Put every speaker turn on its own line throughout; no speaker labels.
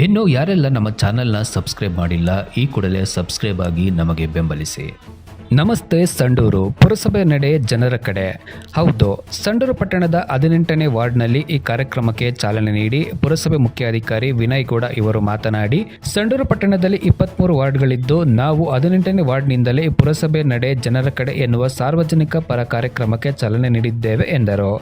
ಇನ್ನು ಯಾರೆಲ್ಲ ನಮ್ಮ ಚಾನೆಲ್ನ ಸಬ್ಸ್ಕ್ರೈಬ್ ಮಾಡಿಲ್ಲ, ಈ ಕೂಡಲೇ ಸಬ್ಸ್ಕ್ರೈಬ್ ಆಗಿ ನಮಗೆ ಬೆಂಬಲಿಸಿ. ನಮಸ್ತೆ ಸಂಡೂರು, ಪುರಸಭೆ ನಡೆ ಜನರ ಕಡೆ. ಹೌದು, ಸಂಡೂರು ಪಟ್ಟಣದ ಹದಿನೆಂಟನೇ ವಾರ್ಡ್ನಲ್ಲಿ ಈ ಕಾರ್ಯಕ್ರಮಕ್ಕೆ ಚಾಲನೆ ನೀಡಿ ಪುರಸಭೆ ಮುಖ್ಯಾಧಿಕಾರಿ ವಿನಯ್ ಗೌಡ ಇವರು ಮಾತನಾಡಿ, ಸಂಡೂರು ಪಟ್ಟಣದಲ್ಲಿ ಇಪ್ಪತ್ತ್ಮೂರು ವಾರ್ಡ್ಗಳಿದ್ದು, ನಾವು ಹದಿನೆಂಟನೇ ವಾರ್ಡ್ನಿಂದಲೇ ಪುರಸಭೆ ನಡೆ ಜನರ ಕಡೆ ಎನ್ನುವ ಸಾರ್ವಜನಿಕ ಪರ ಕಾರ್ಯಕ್ರಮಕ್ಕೆ ಚಾಲನೆ ನೀಡಿದ್ದೇವೆ ಎಂದರು.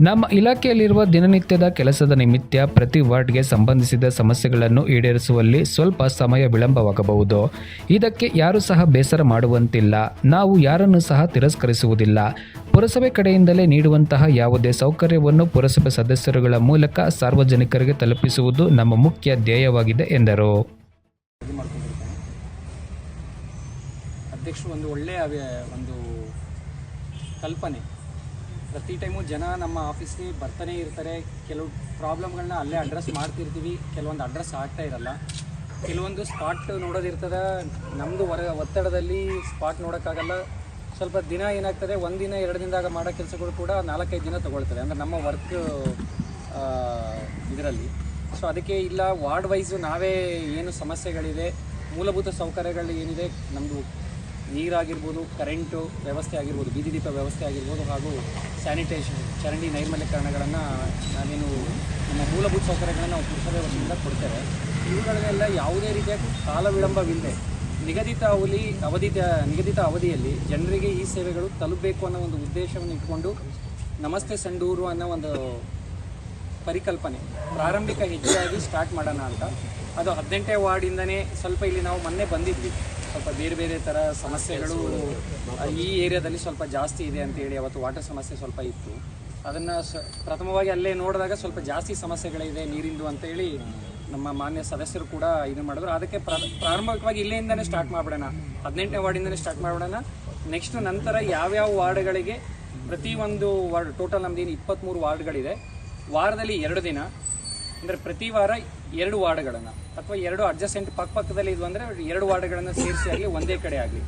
ನಮ್ಮ ಇಲಾಖೆಯಲ್ಲಿರುವ ದಿನನಿತ್ಯದ ಕೆಲಸದ ನಿಮಿತ್ತ ಪ್ರತಿ ವಾರ್ಡ್ಗೆ ಸಂಬಂಧಿಸಿದ ಸಮಸ್ಯೆಗಳನ್ನು ಈಡೇರಿಸುವಲ್ಲಿ ಸ್ವಲ್ಪ ಸಮಯ ವಿಳಂಬವಾಗಬಹುದು. ಇದಕ್ಕೆ ಯಾರು ಸಹ ಬೇಸರ ಮಾಡುವಂತಿಲ್ಲ. ನಾವು ಯಾರನ್ನು ಸಹ ತಿರಸ್ಕರಿಸುವುದಿಲ್ಲ. ಪುರಸಭೆ ಕಡೆಯಿಂದಲೇ ನೀಡುವಂತಹ ಯಾವುದೇ ಸೌಕರ್ಯವನ್ನು ಪುರಸಭೆ ಸದಸ್ಯರುಗಳ ಮೂಲಕ ಸಾರ್ವಜನಿಕರಿಗೆ ತಲುಪಿಸುವುದು ನಮ್ಮ ಮುಖ್ಯ ಧ್ಯೇಯವಾಗಿದೆ, ಎಂದರು.
ಅಧ್ಯಕ್ಷರು ಒಂದು ಒಳ್ಳೆಯ ಒಂದು ಕಲ್ಪನೆ. ಪ್ರತಿ ಟೈಮು ಜನ ನಮ್ಮ ಆಫೀಸ್ಗೆ ಬರ್ತಾನೆ ಇರ್ತಾರೆ. ಕೆಲವು ಪ್ರಾಬ್ಲಮ್ಗಳನ್ನ ಅಲ್ಲೇ ಅಡ್ರೆಸ್ ಮಾಡ್ತಿರ್ತೀವಿ. ಕೆಲವೊಂದು ಅಡ್ರೆಸ್ ಆಗ್ತಾ ಇರಲ್ಲ. ಕೆಲವೊಂದು ಸ್ಪಾಟ್ ನೋಡೋದಿರ್ತದೆ. ನಮ್ಮದು ಹೊರ, ಒತ್ತಡದಲ್ಲಿ ಸ್ಪಾಟ್ ನೋಡೋಕ್ಕಾಗಲ್ಲ. ಸ್ವಲ್ಪ ದಿನ ಏನಾಗ್ತದೆ? ಒಂದಿನ ಎರಡು ದಿನದಾಗ ಮಾಡೋ ಕೆಲಸಗಳು ಕೂಡ ನಾಲ್ಕೈದು ದಿನ ತೊಗೊಳ್ತಾರೆ ಅಂದರೆ ನಮ್ಮ ವರ್ಕ್ ಇದರಲ್ಲಿ. ಸೊ ಅದಕ್ಕೆ ಇಲ್ಲ ವಾರ್ಡ್ ವೈಸು ನಾವೇ ಏನು ಸಮಸ್ಯೆಗಳಿದೆ, ಮೂಲಭೂತ ಸೌಕರ್ಯಗಳು ಏನಿದೆ ನಮ್ಮದು ನೀರಾಗಿರ್ಬೋದು ಕರೆಂಟು ವ್ಯವಸ್ಥೆ ಆಗಿರ್ಬೋದು, ಬೀದಿ ದೀಪ ವ್ಯವಸ್ಥೆ ಆಗಿರ್ಬೋದು ಹಾಗೂ ಸ್ಯಾನಿಟೇಷನ್ ಚರಂಡಿ ನೈರ್ಮಲ್ಯಕರಣಗಳನ್ನು ನಾವೇನು ನಮ್ಮ ಮೂಲಭೂತ ಸೌಕರ್ಯಗಳನ್ನು ನಾವು ಪುರಸಭೆ ವತಿಯಿಂದ ಕೊಡ್ತೇವೆ. ಇವುಗಳನ್ನೆಲ್ಲ ಯಾವುದೇ ರೀತಿಯ ಕಾಲ ವಿಳಂಬವಿಲ್ಲದೆ ನಿಗದಿತ ಅವಧಿ, ಅವಧಿತ, ನಿಗದಿತ ಅವಧಿಯಲ್ಲಿ ಜನರಿಗೆ ಈ ಸೇವೆಗಳು ತಲುಪಬೇಕು ಅನ್ನೋ ಒಂದು ಉದ್ದೇಶವನ್ನು ಇಟ್ಕೊಂಡು ನಮಸ್ತೆ ಸಂಡೂರು ಅನ್ನೋ ಒಂದು ಪರಿಕಲ್ಪನೆ ಪ್ರಾರಂಭಿಕ ಹೆಜ್ಜೆಯಾಗಿ ಸ್ಟಾರ್ಟ್ ಮಾಡೋಣ ಅಂತ. ಅದು ಹದಿನೆಂಟೇ ವಾರ್ಡಿಂದನೇ ಸ್ವಲ್ಪ ಇಲ್ಲಿ ನಾವು ಮೊನ್ನೆ ಬಂದಿದ್ವಿ. ಸ್ವಲ್ಪ ಬೇರೆ ಬೇರೆ ಥರ ಸಮಸ್ಯೆಗಳು ಈ ಏರಿಯಾದಲ್ಲಿ ಸ್ವಲ್ಪ ಜಾಸ್ತಿ ಇದೆ ಅಂತೇಳಿ ಅವತ್ತು ವಾಟರ್ ಸಮಸ್ಯೆ ಸ್ವಲ್ಪ ಇತ್ತು. ಅದನ್ನು ಸ, ಪ್ರಥಮವಾಗಿ ಅಲ್ಲೇ ನೋಡಿದಾಗ ಸ್ವಲ್ಪ ಜಾಸ್ತಿ ಸಮಸ್ಯೆಗಳಿದೆ ನೀರಿಂದು ಅಂತೇಳಿ ನಮ್ಮ ಮಾನ್ಯ ಸದಸ್ಯರು ಕೂಡ ಇದು ಮಾಡಿದ್ರು. ಅದಕ್ಕೆ ಪ್ರ- ಪ್ರಾರಂಭಿಕವಾಗಿ ಇಲ್ಲಿಂದನೇ ಸ್ಟಾರ್ಟ್ ಮಾಡಿಬಿಡೋಣ. ಹದಿನೆಂಟನೇ ವಾರ್ಡಿಂದನೇ ಸ್ಟಾರ್ಟ್ ಮಾಡಿಬಿಡೋಣ. ನೆಕ್ಸ್ಟ್ ನಂತರ ಯಾವ್ಯಾವ ವಾರ್ಡ್ಗಳಿಗೆ ಪ್ರತಿ ಒಂದು ವಾರ್ಡ್ ಟೋಟಲ್ ನಮ್ದು ಏನು ಇಪ್ಪತ್ತ್ಮೂರು ವಾರ್ಡ್ಗಳಿದೆ. ವಾರದಲ್ಲಿ ಎರಡು ದಿನ. ಅಂದರೆ ಪ್ರತಿ ವಾರ ಎರಡು ವಾರ್ಡ್ಗಳನ್ನು ಅಥವಾ ಎರಡು ಅಡ್ಜಸ್ಟೆಂಟ್ ಪಕ್ಕ ಪಕ್ಕದಲ್ಲಿ ಇದು ಅಂದರೆ ಎರಡು ವಾರ್ಡ್ಗಳನ್ನು ಸೇರಿಸಿ ಆಗಲಿ ಒಂದೇ ಕಡೆ ಆಗಲಿ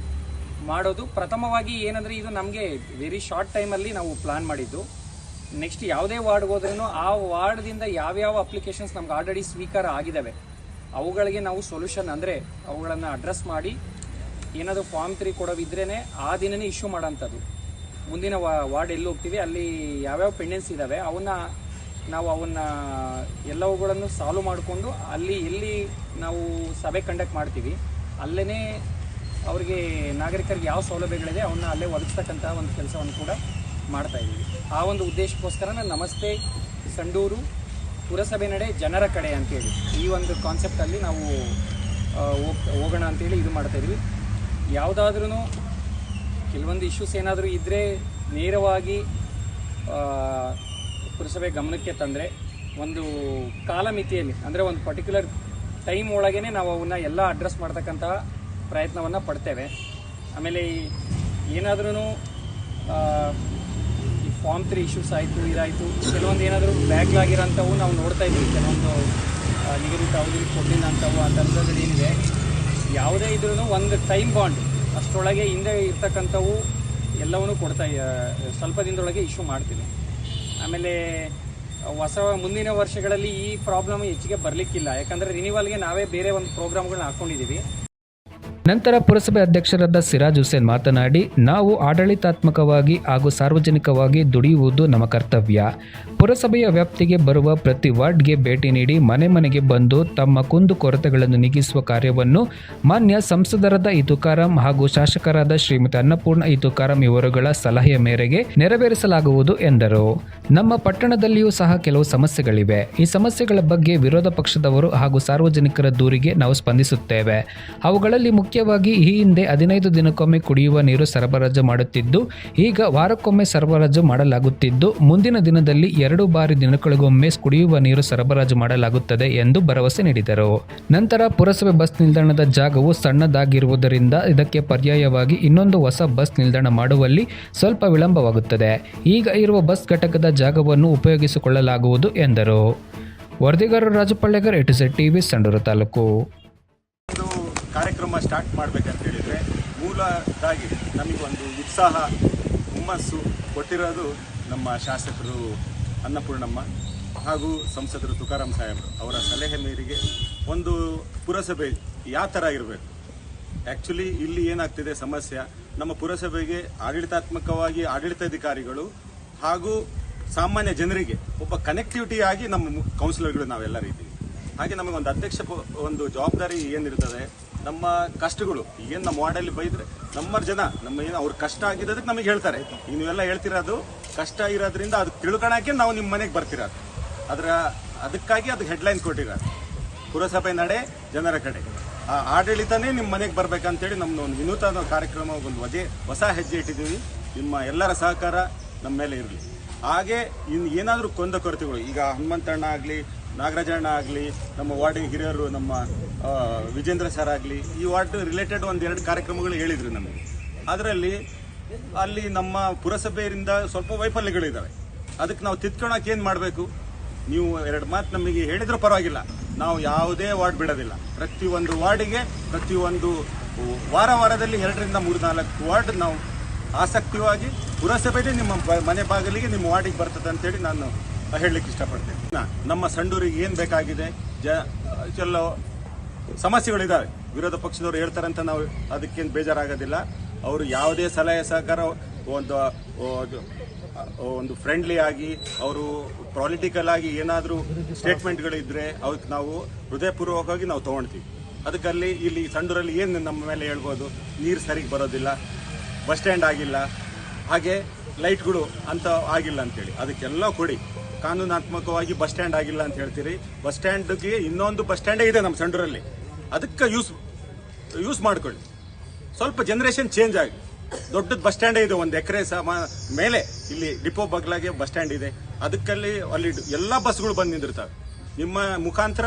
ಮಾಡೋದು. ಪ್ರಥಮವಾಗಿ ಏನಂದರೆ ಇದು ನಮಗೆ ವೆರಿ ಶಾರ್ಟ್ ಟೈಮಲ್ಲಿ ನಾವು ಪ್ಲಾನ್ ಮಾಡಿದ್ದು. ನೆಕ್ಸ್ಟ್ ಯಾವುದೇ ವಾರ್ಡ್ಗೆ ಹೋದ್ರೂ ಆ ವಾರ್ಡ್ದಿಂದ ಯಾವ್ಯಾವ ಅಪ್ಲಿಕೇಶನ್ಸ್ ನಮ್ಗೆ ಆಲ್ರೆಡಿ ಸ್ವೀಕಾರ ಆಗಿದ್ದಾವೆ ಅವುಗಳಿಗೆ ನಾವು ಸೊಲ್ಯೂಷನ್ ಅಂದರೆ ಅವುಗಳನ್ನು ಅಡ್ರೆಸ್ ಮಾಡಿ, ಏನಾದರೂ ಫಾರ್ಮ್ ತ್ರೀ ಕೊಡೋವಿದ್ರೇ ಆ ದಿನನೇ ಇಶ್ಯೂ ಮಾಡೋಂಥದ್ದು ಮುಂದಿನ ವಾರ್ಡ್ ಎಲ್ಲಿ ಹೋಗ್ತೀವಿ, ಅಲ್ಲಿ ಯಾವ್ಯಾವ ಪೆಂಡೆನ್ಸ್ ಇದ್ದಾವೆ ಅವನ್ನ ನಾವು ಅವನ್ನ ಎಲ್ಲವುಗಳನ್ನು ಸಾಲ್ವ್ ಮಾಡಿಕೊಂಡು ಅಲ್ಲಿ ಎಲ್ಲಿ ನಾವು ಸಭೆ ಕಂಡಕ್ಟ್ ಮಾಡ್ತೀವಿ ಅಲ್ಲೇ ಅವರಿಗೆ ನಾಗರಿಕರಿಗೆ ಯಾವ ಸೌಲಭ್ಯಗಳಿದೆ ಅವನ್ನ ಅಲ್ಲೇ ಒದಗಿಸ್ತಕ್ಕಂತಹ ಒಂದು ಕೆಲಸವನ್ನು ಕೂಡ ಮಾಡ್ತಾ ಇದ್ದೀವಿ. ಆ ಒಂದು ಉದ್ದೇಶಕ್ಕೋಸ್ಕರ ನಮಸ್ತೆ ಸಂಡೂರು ಪುರಸಭೆ ನಡೆ ಜನರ ಕಡೆ ಅಂತೇಳಿ ಈ ಒಂದು ಕಾನ್ಸೆಪ್ಟಲ್ಲಿ ನಾವು ಹೋಗೋಣ ಅಂತೇಳಿ ಇದು ಮಾಡ್ತಾ ಇದೀವಿ ಯಾವುದಾದ್ರೂ ಕೆಲವೊಂದು ಇಶ್ಯೂಸ್ ಏನಾದರೂ ಇದ್ದರೆ ನೇರವಾಗಿ ಪುರಸಭೆ ಗಮನಕ್ಕೆ ತಂದರೆ ಒಂದು ಕಾಲಮಿತಿಯಲ್ಲಿ, ಅಂದರೆ ಒಂದು ಪರ್ಟಿಕ್ಯುಲರ್ ಟೈಮ್ ಒಳಗೇ ನಾವು ಅವನ್ನ ಎಲ್ಲ ಅಡ್ರೆಸ್ ಮಾಡ್ತಕ್ಕಂಥ ಪ್ರಯತ್ನವನ್ನು ಪಡ್ತೇವೆ. ಆಮೇಲೆ ಏನಾದ್ರೂ ಈ ಫಾರ್ಮ್ ತ್ರೀ ಇಶ್ಯೂಸ್ ಆಯಿತು, ಇದಾಯಿತು, ಕೆಲವೊಂದು ಏನಾದರೂ ಬ್ಯಾಗ್ಲಾಗಿರೋಂಥವು ನಾವು ನೋಡ್ತಾ ಇದ್ದೀವಿ. ಕೆಲವೊಂದು ನಿಗದಿತ ಅವಧಿ ಕೊಟ್ಟಿಲ್ಲ ಅಂಥವು ಆ ಥರದಲ್ಲಿ ಏನಿದೆ. ಯಾವುದೇ ಇದ್ರೂ ಒಂದು ಟೈಮ್ ಬಾಂಡ್ ಅಷ್ಟರೊಳಗೆ ಹಿಂದೆ ಇರ್ತಕ್ಕಂಥವು ಎಲ್ಲವನ್ನೂ ಕೊಡ್ತಾ ಸ್ವಲ್ಪ ದಿನದೊಳಗೆ ಇಶ್ಯೂ ಮಾಡ್ತೀನಿ ಆಮೇಲೆ ಹೊಸ ಮುಂದಿನ ವರ್ಷಗಳಲ್ಲಿ ಈ ಪ್ರಾಬ್ಲಮ್ ಹೆಚ್ಚಿಗೆ ಬರಲಿಕ್ಕಿಲ್ಲ. ಯಾಕಂದರೆ ರಿನಿವಲ್ಗೆ ನಾವೇ ಬೇರೆ ಒಂದು ಪ್ರೋಗ್ರಾಮ್ಗಳನ್ನ ಹಾಕ್ಕೊಂಡಿದ್ದೀವಿ
ನಂತರ ಪುರಸಭೆ ಅಧ್ಯಕ್ಷರಾದ ಸಿರಾಜ್ ಹುಸೇನ್ ಮಾತನಾಡಿ, ನಾವು ಆಡಳಿತಾತ್ಮಕವಾಗಿ ಹಾಗೂ ಸಾರ್ವಜನಿಕವಾಗಿ ದುಡಿಯುವುದು ನಮ್ಮ ಕರ್ತವ್ಯ. ಪುರಸಭೆಯ ವ್ಯಾಪ್ತಿಗೆ ಬರುವ ಪ್ರತಿ ವಾರ್ಡ್ಗೆ ಭೇಟಿ ನೀಡಿ ಮನೆ ಮನೆಗೆ ಬಂದು ತಮ್ಮ ಕುಂದು ಕೊರತೆಗಳನ್ನು ನೀಗಿಸುವ ಕಾರ್ಯವನ್ನು ಮಾನ್ಯ ಸಂಸದರಾದ ಇತುಕಾರಾಂ ಹಾಗೂ ಶಾಸಕರಾದ ಶ್ರೀಮತಿ ಅನ್ನಪೂರ್ಣ ಇತುಕಾರಾಂ ಇವರುಗಳ ಸಲಹೆಯ ಮೇರೆಗೆ ನೆರವೇರಿಸಲಾಗುವುದು ಎಂದರು. ನಮ್ಮ ಪಟ್ಟಣದಲ್ಲಿಯೂ ಸಹ ಕೆಲವು ಸಮಸ್ಯೆಗಳಿವೆ. ಈ ಸಮಸ್ಯೆಗಳ ಬಗ್ಗೆ ವಿರೋಧ ಪಕ್ಷದವರು ಹಾಗೂ ಸಾರ್ವಜನಿಕರ ದೂರಿಗೆ ನಾವು ಸ್ಪಂದಿಸುತ್ತೇವೆ. ಅವುಗಳಲ್ಲಿ ಮುಖ್ಯವಾಗಿ ಈ ಹಿಂದೆ ಹದಿನೈದು ದಿನಕ್ಕೊಮ್ಮೆ ಕುಡಿಯುವ ನೀರು ಸರಬರಾಜು ಮಾಡುತ್ತಿದ್ದು, ಈಗ ವಾರಕ್ಕೊಮ್ಮೆ ಸರಬರಾಜು ಮಾಡಲಾಗುತ್ತಿದ್ದು, ಮುಂದಿನ ದಿನದಲ್ಲಿ ಎರಡು ಬಾರಿ ದಿನಗಳಿಗೊಮ್ಮೆ ಕುಡಿಯುವ ನೀರು ಸರಬರಾಜು ಮಾಡಲಾಗುತ್ತದೆ ಎಂದು ಭರವಸೆ ನೀಡಿದರು. ನಂತರ ಪುರಸಭೆ ಬಸ್ ನಿಲ್ದಾಣದ ಜಾಗವು ಸಣ್ಣದಾಗಿರುವುದರಿಂದ ಇದಕ್ಕೆ ಪರ್ಯಾಯವಾಗಿ ಇನ್ನೊಂದು ಹೊಸ ಬಸ್ ನಿಲ್ದಾಣ ಮಾಡುವಲ್ಲಿ ಸ್ವಲ್ಪ ವಿಳಂಬವಾಗುತ್ತದೆ. ಈಗ ಇರುವ ಬಸ್ ಘಟಕದ ಜಾಗವನ್ನು ಉಪಯೋಗಿಸಿಕೊಳ್ಳಲಾಗುವುದು ಎಂದರು. ವರದಿಗಾರರು ರಾಜಪಳ್ಳೆಗರ್ ಎಟಿಸೆಟ್ ಟಿವಿ, ಸಂಡೂರು ತಾಲೂಕು.
ಕಾರ್ಯಕ್ರಮ ಸ್ಟಾರ್ಟ್ ಮಾಡಬೇಕಂತ ಹೇಳಿದರೆ ಮೂಲದಾಗಿ ನಮಗೊಂದು ಉತ್ಸಾಹ, ಹುಮ್ಮಸ್ಸು ಕೊಟ್ಟಿರೋದು ನಮ್ಮ ಶಾಸಕರು ಅನ್ನಪೂರ್ಣಮ್ಮ ಹಾಗೂ ಸಂಸದರು ತುಕಾರಾಮ್ ಸಾಹೇಬರು. ಅವರ ಸಲಹೆ ಮೇರೆಗೆ ಒಂದು ಪುರಸಭೆ ಯಾವ ಥರ ಇರಬೇಕು. ಆ್ಯಕ್ಚುಲಿ ಇಲ್ಲಿ ಏನಾಗ್ತಿದೆ ಸಮಸ್ಯೆ, ನಮ್ಮ ಪುರಸಭೆಗೆ ಆಡಳಿತಾತ್ಮಕವಾಗಿ ಆಡಳಿತಾಧಿಕಾರಿಗಳು ಹಾಗೂ ಸಾಮಾನ್ಯ ಜನರಿಗೆ ಒಬ್ಬ ಕನೆಕ್ಟಿವಿಟಿ ಆಗಿ ನಮ್ಮ ಕೌನ್ಸಿಲರ್ಗಳು ನಾವೆಲ್ಲರೂ ಇದ್ದೀವಿ ಹಾಗೆ ನಮಗೊಂದು ಅಧ್ಯಕ್ಷ ಒಂದು ಜವಾಬ್ದಾರಿ ಏನಿರ್ತದೆ ನಮ್ಮ ಕಷ್ಟಗಳು ಏನು ನಮ್ಮ ವಾರ್ಡಲ್ಲಿ ಬೈದ್ರೆ ನಮ್ಮ ಜನ, ನಮ್ಮ ಏನು ಅವ್ರ ಕಷ್ಟ ಆಗಿರೋದಕ್ಕೆ ನಮಗೆ ಹೇಳ್ತಾರೆ. ಈಗ ನೀವೆಲ್ಲ ಹೇಳ್ತಿರೋದು ಕಷ್ಟ ಇರೋದ್ರಿಂದ ಅದು ತಿಳ್ಕೊಳಕ್ಕೆ ನಾವು ನಿಮ್ಮ ಮನೆಗೆ ಬರ್ತಿರೋದು. ಅದರ, ಅದಕ್ಕಾಗಿ ಅದಕ್ಕೆ ಹೆಡ್ಲೈನ್ ಕೊಟ್ಟಿರೋದು. ಪುರಸಭೆ ನಡೆ, ಜನರ ಕಡೆ. ಆ ಆಡಳಿತನೇ ನಿಮ್ಮ ಮನೆಗೆ ಬರ್ಬೇಕಂತೇಳಿ ನಮ್ಮದು ಒಂದು ವಿನೂತನ ಕಾರ್ಯಕ್ರಮ, ಒಂದು ವಜೆ, ಹೊಸ ಹೆಜ್ಜೆ ಇಟ್ಟಿದ್ದೀವಿ. ನಿಮ್ಮ ಎಲ್ಲರ ಸಹಕಾರ ನಮ್ಮ ಮೇಲೆ ಇರಲಿ. ಹಾಗೆ ಇನ್ನು ಏನಾದರೂ ಕೊಂದ ಕೊರತೆಗಳು, ಈಗ ಹನುಮಂತಣ್ಣ ಆಗಲಿ ನಾಗರಾಜಣ್ಣ ಆಗಲಿ, ನಮ್ಮ ವಾರ್ಡಿನ ಹಿರಿಯರು, ನಮ್ಮ ವಿಜೇಂದ್ರ ಸರ್ ಆಗಲಿ, ಈ ವಾರ್ಡ್ ರಿಲೇಟೆಡ್ ಒಂದು ಎರಡು ಕಾರ್ಯಕ್ರಮಗಳು ಹೇಳಿದ್ರು ನಮಗೆ. ಅದರಲ್ಲಿ ಅಲ್ಲಿ ನಮ್ಮ ಪುರಸಭೆಯಿಂದ ಸ್ವಲ್ಪ ವೈಫಲ್ಯಗಳಿದ್ದಾವೆ ಅದಕ್ಕೆ ನಾವು ತಿದ್ಕೊಳಕ್ಕೆ ಏನು ಮಾಡಬೇಕು? ನೀವು ಎರಡು ಮಾತು ನಮಗೆ ಹೇಳಿದರೂ ಪರವಾಗಿಲ್ಲ. ನಾವು ಯಾವುದೇ ವಾರ್ಡ್ ಬಿಡೋದಿಲ್ಲ. ಪ್ರತಿಯೊಂದು ವಾರ್ಡಿಗೆ ಪ್ರತಿಯೊಂದು ವಾರ ವಾರದಲ್ಲಿ ಎರಡರಿಂದ ಮೂರು ನಾಲ್ಕು ವಾರ್ಡ್ ನಾವು ಆಸಕ್ತಿಯಾಗಿ ಪುರಸಭೆದೇ ನಿಮ್ಮ ಮನೆ ಬಾಗಿಲಿಗೆ ನಿಮ್ಮ ವಾರ್ಡಿಗೆ ಬರ್ತದೆ ಅಂತೇಳಿ ನಾನು ಹೇಳಲಿಕ್ಕೆ ಇಷ್ಟಪಡ್ತೇನೆ. ನಮ್ಮ ಸಂಡೂರಿಗೆ ಏನು ಬೇಕಾಗಿದೆ, ಜ ಕೆಲವು ಸಮಸ್ಯೆಗಳಿದ್ದಾವೆ ವಿರೋಧ ಪಕ್ಷದವರು ಅಂತ ನಾವು ಅದಕ್ಕೇನು ಬೇಜಾರಾಗೋದಿಲ್ಲ. ಅವರು ಯಾವುದೇ ಸಲಹೆ ಸಹಕಾರ ಒಂದು ಒಂದು ಫ್ರೆಂಡ್ಲಿ ಆಗಿ, ಅವರು ಪೊಲಿಟಿಕಲ್ ಆಗಿ ಏನಾದರೂ ಸ್ಟೇಟ್ಮೆಂಟ್ಗಳಿದ್ರೆ ಅವಕ್ಕೆ ನಾವು ಹೃದಯಪೂರ್ವಕವಾಗಿ ನಾವು ತೊಗೊಳ್ತೀವಿ ಅದಕ್ಕಲ್ಲಿ ಇಲ್ಲಿ ಸಂಡೂರಲ್ಲಿ ಏನು ನಮ್ಮ ಮೇಲೆ ಹೇಳ್ಬೋದು, ನೀರು ಸರಿಗೆ ಬರೋದಿಲ್ಲ, ಬಸ್ ಸ್ಟ್ಯಾಂಡ್ ಆಗಿಲ್ಲ, ಹಾಗೆ ಲೈಟ್ಗಳು ಅಂತ ಆಗಿಲ್ಲ ಅಂತೇಳಿ. ಅದಕ್ಕೆಲ್ಲ ಕೊಡಿ. ಕಾನೂನಾತ್ಮಕವಾಗಿ ಬಸ್ ಸ್ಟ್ಯಾಂಡ್ ಆಗಿಲ್ಲ ಅಂತ ಹೇಳ್ತೀರಿ. ಬಸ್ ಸ್ಟ್ಯಾಂಡ್ಗೆ ಇನ್ನೊಂದು ಬಸ್ ಸ್ಟ್ಯಾಂಡೇ ಇದೆ ನಮ್ಮ ಸಂಡೂರಲ್ಲಿ. ಅದಕ್ಕೆ ಯೂಸ್ ಯೂಸ್ ಮಾಡ್ಕೊಳ್ಳಿ. ಸ್ವಲ್ಪ ಜನರೇಷನ್ ಚೇಂಜ್ ಆಗಿ. ದೊಡ್ಡದು ಬಸ್ ಸ್ಟ್ಯಾಂಡೇ ಇದೆ, ಒಂದು ಎಕರೆ ಸಮ, ಮೇಲೆ ಇಲ್ಲಿ ಡಿಪೋ ಬಗ್ಲಾಗೆ ಬಸ್ ಸ್ಟ್ಯಾಂಡ್ ಇದೆ. ಅದಕ್ಕಲ್ಲಿ ಅಲ್ಲಿ ಎಲ್ಲ ಬಸ್ಗಳು ಬಂದು ನಿಂದಿರ್ತವೆ. ನಿಮ್ಮ ಮುಖಾಂತರ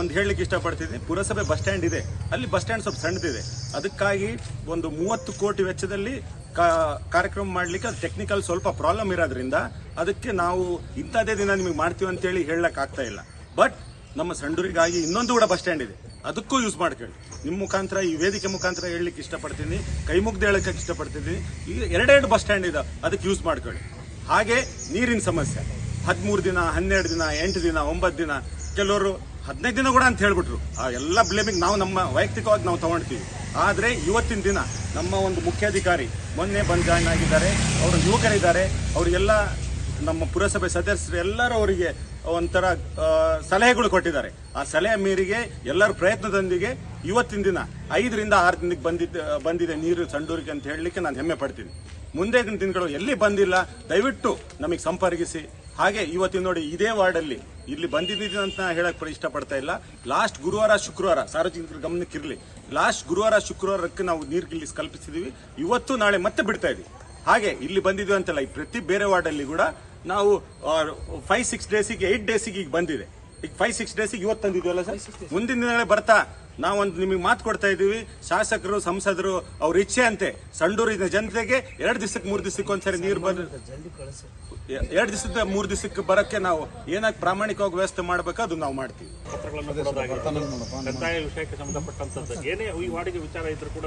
ಒಂದು ಹೇಳಲಿಕ್ಕೆ ಇಷ್ಟಪಡ್ತಿದ್ದೀನಿ ಪುರಸಭೆ ಬಸ್ ಸ್ಟ್ಯಾಂಡ್ ಇದೆ. ಅಲ್ಲಿ ಬಸ್ ಸ್ಟ್ಯಾಂಡ್ ಸ್ವಲ್ಪ ಸಣ್ಣದಿದೆ. ಅದಕ್ಕಾಗಿ ಒಂದು ಮೂವತ್ತು ಕೋಟಿ ವೆಚ್ಚದಲ್ಲಿ ಕಾರ್ಯಕ್ರಮ ಮಾಡಲಿಕ್ಕೆ ಅದು ಟೆಕ್ನಿಕಲ್ ಸ್ವಲ್ಪ ಪ್ರಾಬ್ಲಮ್ ಇರೋದ್ರಿಂದ ಅದಕ್ಕೆ ನಾವು ಇಂಥದೇ ದಿನ ನಿಮಗೆ ಮಾಡ್ತೀವಿ ಅಂತೇಳಿ ಹೇಳಕ್ ಆಗ್ತಾ ಇಲ್ಲ. ಬಟ್ ನಮ್ಮ ಸಂಡೂರಿಗಾಗಿ ಇನ್ನೊಂದು ಕೂಡ ಬಸ್ ಸ್ಟ್ಯಾಂಡ್ ಇದೆ. ಅದಕ್ಕೂ ಯೂಸ್ ಮಾಡ್ಕೊಳ್ಳಿ. ನಿಮ್ಮ ಮುಖಾಂತರ, ಈ ವೇದಿಕೆ ಮುಖಾಂತರ ಹೇಳಲಿಕ್ಕೆ ಇಷ್ಟಪಡ್ತೀನಿ. ಕೈ ಮುಗ್ದು ಹೇಳಕ್ಕೆ ಇಷ್ಟಪಡ್ತೀನಿ. ಈಗ ಎರಡೆರಡು ಬಸ್ ಸ್ಟ್ಯಾಂಡ್ ಇದೆ. ಅದಕ್ಕೆ ಯೂಸ್ ಮಾಡ್ಕೊಳ್ಳಿ. ಹಾಗೆ ನೀರಿನ ಸಮಸ್ಯೆ. ಹದಿಮೂರು ದಿನ, ಹನ್ನೆರಡು ದಿನ, ಎಂಟು ದಿನ, ಒಂಬತ್ತು ದಿನ. ಕೆಲವರು ಹದಿನೈದು ದಿನ ಕೂಡ ಅಂತ ಹೇಳ್ಬಿಟ್ರು. ಆ ಎಲ್ಲ ಬ್ಲೇಮಿಂಗ್ ನಾವು ನಮ್ಮ ವೈಯಕ್ತಿಕವಾಗಿ ನಾವು ತಗೊಳ್ತೀವಿ ಆದರೆ ಇವತ್ತಿನ ದಿನ ನಮ್ಮ ಒಂದು ಮುಖ್ಯಾಧಿಕಾರಿ ಮೊನ್ನೆ ಬಂದು ಜಾಯ್ನ್ ಆಗಿದ್ದಾರೆ. ಅವರು ಯುವಕರಿದ್ದಾರೆ. ಅವರಿಗೆಲ್ಲ ನಮ್ಮ ಪುರಸಭೆ ಸದಸ್ಯರು ಎಲ್ಲರೂ ಅವರಿಗೆ ಒಂಥರ ಸಲಹೆಗಳು ಕೊಟ್ಟಿದ್ದಾರೆ. ಆ ಸಲಹೆ ಮೀರಿಗೆ ಎಲ್ಲರ ಪ್ರಯತ್ನದೊಂದಿಗೆ ಇವತ್ತಿನ ದಿನ ಐದರಿಂದ ಆರು ದಿನಕ್ಕೆ ಬಂದಿದ್ದ, ಬಂದಿದೆ ನೀರು ಸಂಡೂರಿಗೆ ಅಂತ ಹೇಳಲಿಕ್ಕೆ ನಾನು ಹೆಮ್ಮೆ ಪಡ್ತೀನಿ. ಮುಂದೆ ದಿನಗಳು ಎಲ್ಲಿ ಬಂದಿಲ್ಲ, ದಯವಿಟ್ಟು ನಮಗೆ ಸಂಪರ್ಕಿಸಿ. ಹಾಗೆ ಇವತ್ತಿನ ನೋಡಿ ಇದೇ ವಾರ್ಡಲ್ಲಿ ಇಲ್ಲಿ ಬಂದಿದ್ದೀನಿ ಅಂತ ಹೇಳಕ್ ಪಡ- ಇಷ್ಟಪಡ್ತಾ ಇಲ್ಲ. ಲಾಸ್ಟ್ ಗುರುವಾರ, ಶುಕ್ರವಾರ, ಸಾರ್ವಜನಿಕರ ಗಮನಕ್ಕಿರಲಿ ಲಾಸ್ಟ್ ಗುರುವಾರ, ಶುಕ್ರವಾರಕ್ಕೆ ನಾವು ನೀರು ಇಲ್ಲಿ ಕಲ್ಪಿಸಿದೀವಿ. ಇವತ್ತು, ನಾಳೆ ಮತ್ತೆ ಬಿಡ್ತಾ ಇದೀವಿ. ಹಾಗೆ ಇಲ್ಲಿ ಬಂದಿದ್ದೀವಿ ಅಂತಲ್ಲ, ಈ ಪ್ರತಿ ಬೇರೆ ವಾರ್ಡಲ್ಲಿ ಕೂಡ ನಾವು ಫೈವ್ ಸಿಕ್ಸ್ ಡೇಸಿಗೆ ಏಟ್ ಡೇಸಿಗೆ ಈಗ ಬಂದಿದೆ. ಈಗ ಫೈವ್ ಸಿಕ್ಸ್ ಡೇಸ್ ಇವತ್ತು ತಂದಿದ್ವಲ್ಲ ಸರ್? ಮುಂದಿನ ದಿನಗಳೇ ಬರ್ತಾ ನಾವೊಂದು ನಿಮಗೆ ಮಾತು ಕೊಡ್ತಾ ಇದ್ದೀವಿ. ಶಾಸಕರು ಸಂಸದರು ಅವ್ರ ಇಚ್ಛೆ ಅಂತೆ. ಸಂಡೂರಿನ ಜನತೆಗೆ ಎರಡು ದಿವಸಕ್ಕೆ ಮೂರು ದಿವಸಕ್ಕೆ ಒಂದ್ಸರಿ ನೀರು ಬಂದು ಎರಡು ದಿವಸದ ಮೂರು ದಿವಸಕ್ಕೆ ಬರಕ್ಕೆ ನಾವು ಏನಾಗಿ ಪ್ರಾಮಾಣಿಕವಾಗಿ ವ್ಯವಸ್ಥೆ ಮಾಡಬೇಕು ಅದು ನಾವು ಮಾಡ್ತೀವಿ.
ಕಂದಾಯ ವಿಷಯಕ್ಕೆ ಸಂಬಂಧಪಟ್ಟಂಥದ್ದು. ಏನೇ ಈ ವಾರ್ಡಿಗೆ ವಿಚಾರ ಇದ್ರೂ ಕೂಡ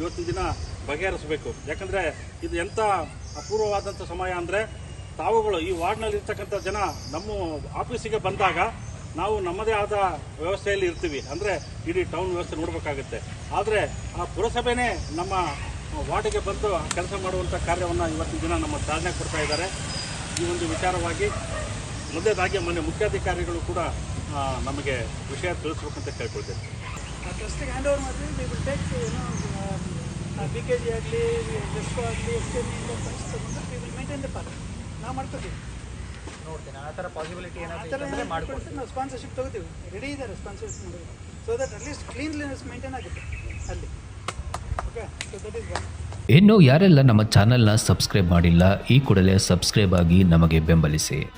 ಇವತ್ತಿನ ದಿನ ಬಗೆಹರಿಸಬೇಕು. ಯಾಕಂದ್ರೆ ಇದು ಎಂಥ ಅಪೂರ್ವವಾದಂಥ ಸಮಯ ಅಂದರೆ ತಾವುಗಳು ಈ ವಾರ್ಡ್ನಲ್ಲಿ ಇರ್ತಕ್ಕಂಥ ಜನ ನಮ್ಮ ಆಫೀಸಿಗೆ ಬಂದಾಗ ನಾವು ನಮ್ಮದೇ ಆದ ವ್ಯವಸ್ಥೆಯಲ್ಲಿ ಇರ್ತೀವಿ. ಅಂದರೆ ಇಡೀ ಟೌನ್ ವ್ಯವಸ್ಥೆ ನೋಡಬೇಕಾಗುತ್ತೆ. ಆದರೆ ಆ ಪುರಸಭೆನೇ ನಮ್ಮ ವಾರ್ಡಿಗೆ ಬಂದು ಕೆಲಸ ಮಾಡುವಂಥ ಕಾರ್ಯವನ್ನು ಇವತ್ತಿನ ದಿನ ನಮ್ಮ ಚಾಲನೆ ಕೊಡ್ತಾ ಇದ್ದಾರೆ. ಈ ಒಂದು ವಿಚಾರವಾಗಿ ಮೊದಲೇದಾಗಿ ಮೊನ್ನೆ ಮುಖ್ಯಾಧಿಕಾರಿಗಳು ಕೂಡ ನಮಗೆ ವಿಷಯ ತಿಳಿಸ್ಬೇಕಂತ ಕೇಳ್ಕೊಳ್ತೇನೆ.
ಟ್ರಸ್ಟಿಗೆ ಓವರ್ ಮಾಡಿದ್ರೆ will take B K G ಆಗಲಿ ಎಸ್ಕೋ ಆಗಲಿ, S K funds we will maintain the park ನಾವು ಮಾಡ್ಕೋತೀವಿ.
ನೋಡ್ತೀನಿ. ಆ ಥರ ಪಾಸಿಬಿಲಿಟಿ
ಆ ಥರ ಮಾಡ್ಕೊಡ್ತೀವಿ ನಾವು ಸ್ಪಾನ್ಸರ್ಶಿಪ್ ತಗೋತೀವಿ. ರೆಡಿ ಇದೆ ಸ್ಪಾನ್ಸರ್ಶಿಪ್ ಮಾಡೋದು so that at least cleanliness maintain ಆಗುತ್ತೆ ಅಲ್ಲಿ. Okay so that is one
ಇನ್ನು ಯಾರೆಲ್ಲ ನಮ್ಮ ಚಾನೆಲ್ನ ಸಬ್ಸ್ಕ್ರೈಬ್ ಮಾಡಿಲ್ಲ ಈ ಕೂಡಲೇ ಸಬ್ಸ್ಕ್ರೈಬ್ ಆಗಿ ನಮಗೆ ಬೆಂಬಲಿಸಿ.